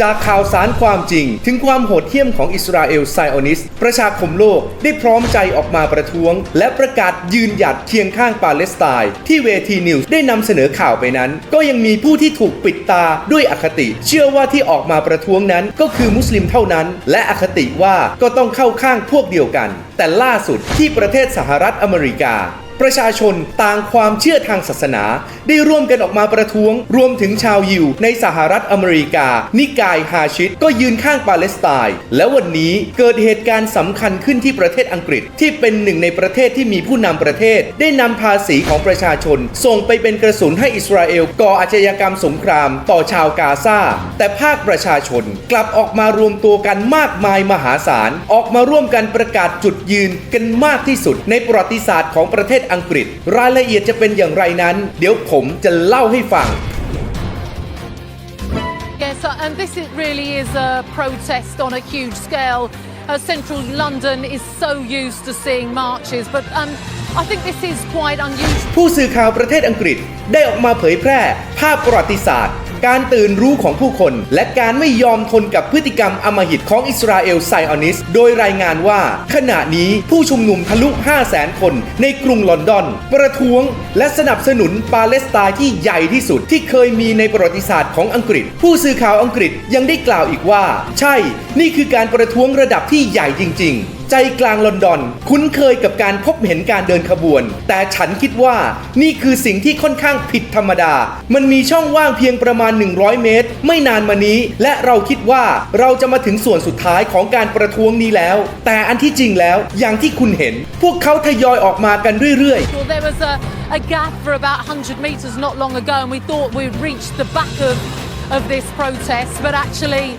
จากข่าวสารความจริง ถึงความโหดเหี้ยมของอิสราเอลไซออนิสต์ประชาคมโลกได้พร้อมใจออกมาประท้วง และประกาศยืนหยัดเคียงข้างปาเลสไตน์ที่เวทีนิวส์ได้นำเสนอข่าวไปนั้น ก็ยังมีผู้ที่ถูกปิดตาด้วยอคติ เชื่อว่าที่ออกมาประท้วงนั้นก็คือมุสลิมเท่านั้น และอคติว่าก็ต้องเข้าข้างพวกเดียวกัน แต่ล่าสุดที่ประเทศสหรัฐอเมริกา ประชาชนต่างความเชื่อทางศาสนา ได้ร่วมกันออกมาประท้วง รวมถึงชาวยิวในสหรัฐอเมริกา นิกายฮาชิดก็ยืนข้างปาเลสไตน์และวันนี้เกิดเหตุการณ์สำคัญขึ้นที่ประเทศอังกฤษ ที่เป็นหนึ่งในประเทศที่มีผู้นำประเทศ ได้นำภาษีของประชาชน ส่งไปเป็นกระสุนให้อิสราเอลก่ออาชญากรรมสงครามต่อชาวกาซาแต่ภาคประชาชนกลับออกมารวมตัวกันมากมายมหาศาลออกมาร่วมกันประกาศจุดยืนกันมากที่สุดในประวัติศาสตร์ของประเทศอังกฤษ รายละเอียดจะเป็นอย่างไรนั้น เดี๋ยวผมจะเล่าให้ฟัง Yes, uh, and this is, really is a protest on a huge scale. Uh, central London is so used to seeing marches, but um, I think this is quite unusual. ผู้สื่อข่าวประเทศอังกฤษได้ออกมาเผยแพร่ภาพประวัติศาสตร์ การตื่นรู้ของผู้คน และการไม่ยอมทนกับพฤติกรรมอมหิตของอิสราเอลไซออนิส โดยรายงานว่า ขณะนี้ผู้ชุมนุมทะลุ 5 0 0แสนคนในกรุงลอนดอน ประท้วง และสนับสนุนปาเลสไตน์ที่ใหญ่ที่สุดที่เคยมีในประวัติศาสตร์ของอังกฤษ ผู้สื่อข่าวอังกฤษยังได้กล่าวอีกว่า ใช่ นี่คือการประท้วงระดับที่ใหญ่จริง ๆ ใจกลางลอนดอน คุ้นเคยกับการพบเห็นการเดินขบวน แต่ฉันคิดว่านี่คือสิ่งที่ค่อนข้างผิดธรรมดา มันมีช่องว่างเพียงประมาณ 100 เมตร ไม่นานมานี้ และเราคิดว่าเราจะมาถึงส่วนสุดท้ายของการประท้วงนี้แล้ว แต่อันที่จริงแล้วอย่างที่คุณเห็น พวกเขาทยอยออกมากันเรื่อยๆ there was a, a gap for about 100 metres not long ago, and we thought we'd reached the back of, of this protest, but actually,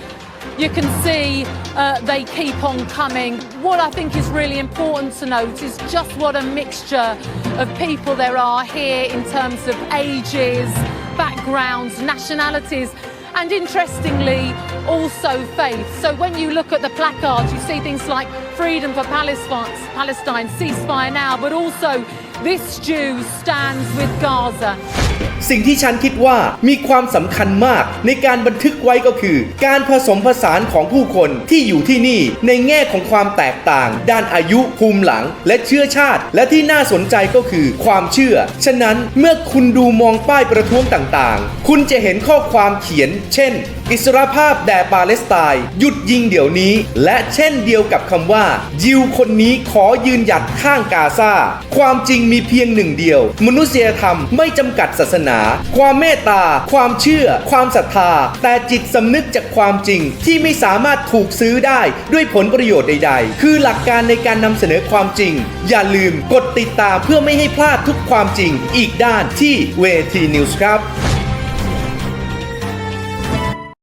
you can see uh, they keep on coming. What I think is really important to note is just what a mixture of people there are here in terms of ages, backgrounds, nationalities. And interestingly, also faith. So when you look at the placards, you see things like freedom for Palestine, Palestine ceasefire now, but also this Jew stands with Gaza. สิ่งที่ฉันคิดว่ามีความสำคัญมากในการบันทึกไว้ก็คือ การผสมผสานของผู้คนที่อยู่ที่นี่ในแง่ของความแตกต่าง ด้านอายุภูมิหลัง และเชื้อชาติ และที่น่าสนใจก็คือความเชื่อ ฉะนั้นเมื่อคุณดูมองป้ายประท้วงต่างๆ คุณจะเห็นข้อความเขียน เช่น อิสรภาพแด่ปาเลสไตน์หยุดยิงเดี๋ยวนี้ และเช่นเดียวกับคำว่า ยิวคนนี้ขอยืนหยัดข้างกาซาความจริงมีเพียงหนึ่งเดียว มนุษยธรรมไม่จำกัดศาสนา ความเมตตา ความเชื่อ ความศรัทธา แต่จิตสำนึกจากความจริงที่ไม่สามารถถูกซื้อได้ด้วยผลประโยชน์ใด ๆ คือหลักการในการนำเสนอความจริง อย่าลืมกดติดตามเพื่อไม่ให้พลาดทุกความจริงอีกด้านที่เวทีนิวส์ครับ